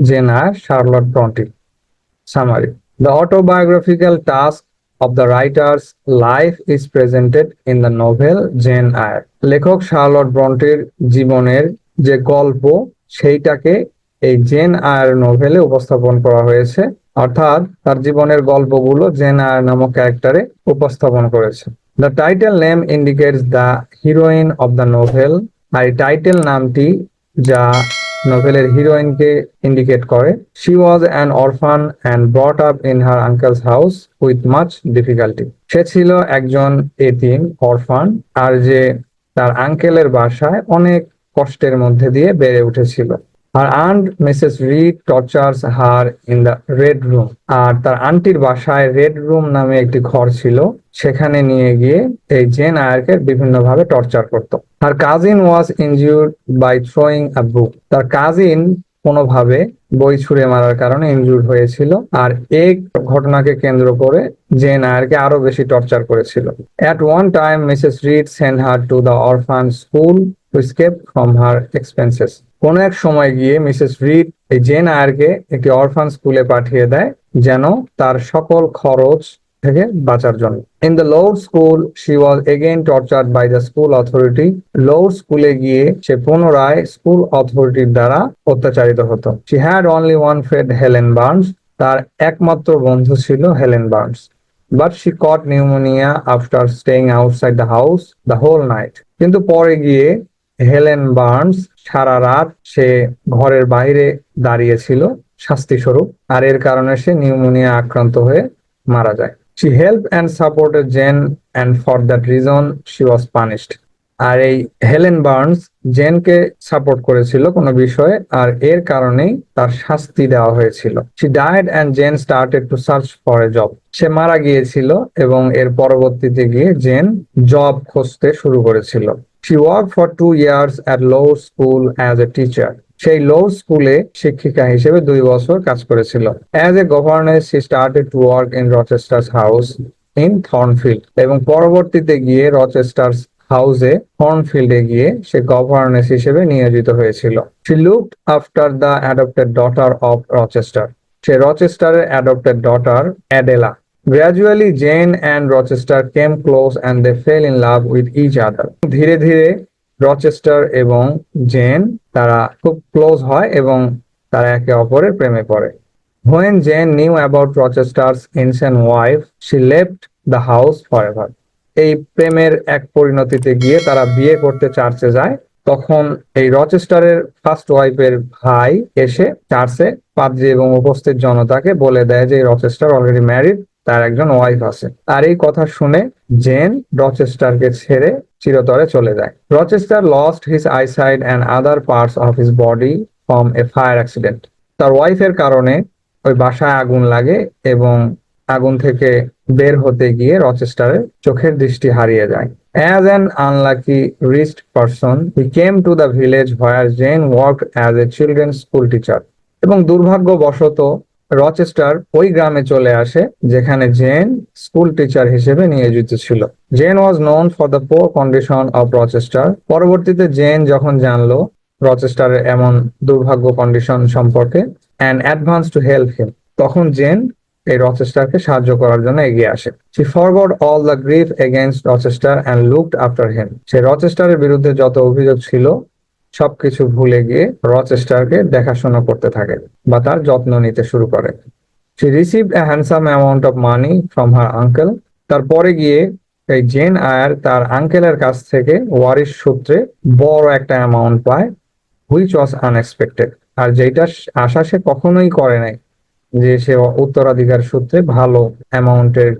Eyre, Charlotte Bronte. Summary The autobiographical task of the writer's life is presented in the novel Jane Eyre. লেখক Charlotte ব্রন্টের জীবনের যে গল্প সেইটাকে এই জেন আয়ার নোভেলে উপস্থাপন করা হয়েছে অর্থাৎ তার জীবনের গল্পগুলো জেন আয়ার নামক ক্যারেক্টারে উপস্থাপন করেছে the title name indicates the heroine of the novel R title নামটি যা নোভেলের হিরোইনকে ইন্ডিকেট করে। She was an orphan and brought up in her uncle's house with much difficulty সে ছিল একজন এতিম অরফান আর যে তার আঙ্কেলের বাসায় অনেক কষ্টের মধ্যে দিয়ে বেড়ে উঠেছিল। আর aunt Mrs Reed tortures her in the red room আর তার আন্টির বাসায় রেড রুম নামে একটি ঘর ছিল। সেখানে নিয়ে গিয়ে এই জেন আয়ারকে বিভিন্নভাবে টর্চার করত। আর cousin was injured by throwing a book তার কাজিন কোনোভাবে বই ছুঁড়ে মারার কারণে ইনজুর্ড হয়েছিল। আর এই ঘটনাকে কেন্দ্র করে জেন আয়ারকে আরও বেশি টর্চার করেছিল। At one time Mrs Reed send her to the orphan school to escape from her expenses কোন এক সময় গিয়ে মিসেস রিড এই জেন আয়ারকে একটি অরফান স্কুলে পাঠিয়ে দেয়, যেন তার সকল খরচ থেকে বাঁচার জন্য। In the Lowood school she was again tortured by the school authority Lowood স্কুলে গিয়ে সে পুনরায় স্কুল অথরিটির দ্বারা অত্যাচারিত হতো। She had only one friend Helen Burns তার একমাত্র বন্ধু ছিল Helen Burns but she caught pneumonia after staying outside the house the whole night কিন্তু পরে গিয়ে হেলেন বার্নস সারা রাত সে ঘরের বাইরে দাঁড়িয়েছিল শাস্তি স্বরূপ আর এর কারণে সে নিউমোনিয়া আক্রান্ত হয়ে মারা যায়। She help and supported Jane and for that reason she was punished আর এই হেলেন বার্নস জেনকে সাপোর্ট করেছিল কোনো বিষয়ে, আর এর কারণেই তার শাস্তি দেওয়া হয়েছিল। She died and Jane started to search for a job সে মারা গিয়েছিল এবং এর পরবর্তীতে গিয়ে জেন জব খুঁজতে শুরু করেছিল। She work for two years at Lowood school as a teacher সেই লো স্কুলে শিক্ষিকা হিসেবে দুই বছর কাজ করেছিল। As a governance she started to work in Rochester's house in Thornfield এবং পরবর্তীতে গিয়ে রচেস্টার্স হাউসে থর্নফিল্ডে গিয়ে সে গভর্নেন্স হিসেবে নিয়োজিত হয়েছিল। She looked after the adopted daughter of Rochester say রচেস্টারের adopted daughter Adela gradually Jane and Rochester came close and they fell in love with each other ধীরে ধীরে রচেস্টার এবং জেন তারা খুব ক্লোজ হয় এবং তারা একে অপরের প্রেমে পড়ে। When Jane knew about Rochester's insane wife she left the house forever এই প্রেমের এক পরিণতিতে গিয়ে তারা বিয়ে করতে চার্চে যায়। তখন এই রচেস্টারের ফার্স্ট ওয়াইফের ভাই এসে চার্চে পাদ্রী এবং উপস্থিত জনতাকে বলে দেয় যে রচেস্টার অলরেডি ম্যারিড তার একজন ওয়াইফ আছে। আর এই কথা শুনে জেন রচেস্টারকে ছেড়ে চিরতরে চলে যায়। Rochester lost his eyesight and other parts of his body from a fire accident তার ওয়াইফের কারণে ওই বাসায় আগুন লাগে এবং আগুন থেকে বের হতে গিয়ে রচেস্টারের চোখের দৃষ্টি হারিয়ে যায়। As an unlucky wrist person he came to the village where Jane work as a children school teacher এবং দুর্ভাগ্যবশত রচেস্টার ওই গ্রামে চলে আসে, যেখানে জেন স্কুল টিচার হিসেবে নিয়োজিত ছিল। Jane was known for the poor condition of Rochester. পরবর্তীতে জেন যখন জানলো রচেস্টারের এমন দুর্ভাগ্য কন্ডিশন সম্পর্কে and advance to help him তখন জেন এই রচেস্টারকে সাহায্য করার জন্য এগিয়ে আসে। She forgot all the grief against Rochester and looked after him সে রচেস্টারের বিরুদ্ধে যত অভিযোগ ছিল সবকিছু ভুলে গিয়ে রচেস্টারকে দেখাশোনা করতে থাকে বা তার যত্ন নিতে শুরু করে। সে receive a handsome amount of money from her uncle তারপরে গিয়ে এই জেন আয়ার তার আঙ্কেলের কাছ থেকে ওয়ারিশ সূত্রে বড় একটা অ্যামাউন্ট পায় হুইচ ওয়াজ আনএক্সপেক্টেড আর যেটা আশা সে কখনোই করে নাই, যে সে উত্তরাধিকার সূত্রে ভালো অ্যামাউন্টের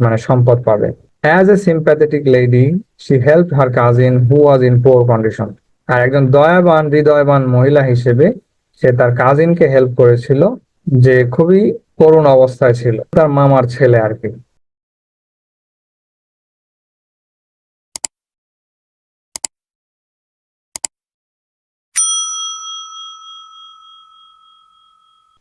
মানে সম্পদ পাবে। As a sympathetic lady she help her cousin who was in poor condition আর একজন দয়াবান, হৃদয়বান মহিলা হিসেবে সে তার কাজিনকে হেল্প করেছিল, যে খুবই করুণ অবস্থায় ছিল। তার মামার ছেলে আর কি।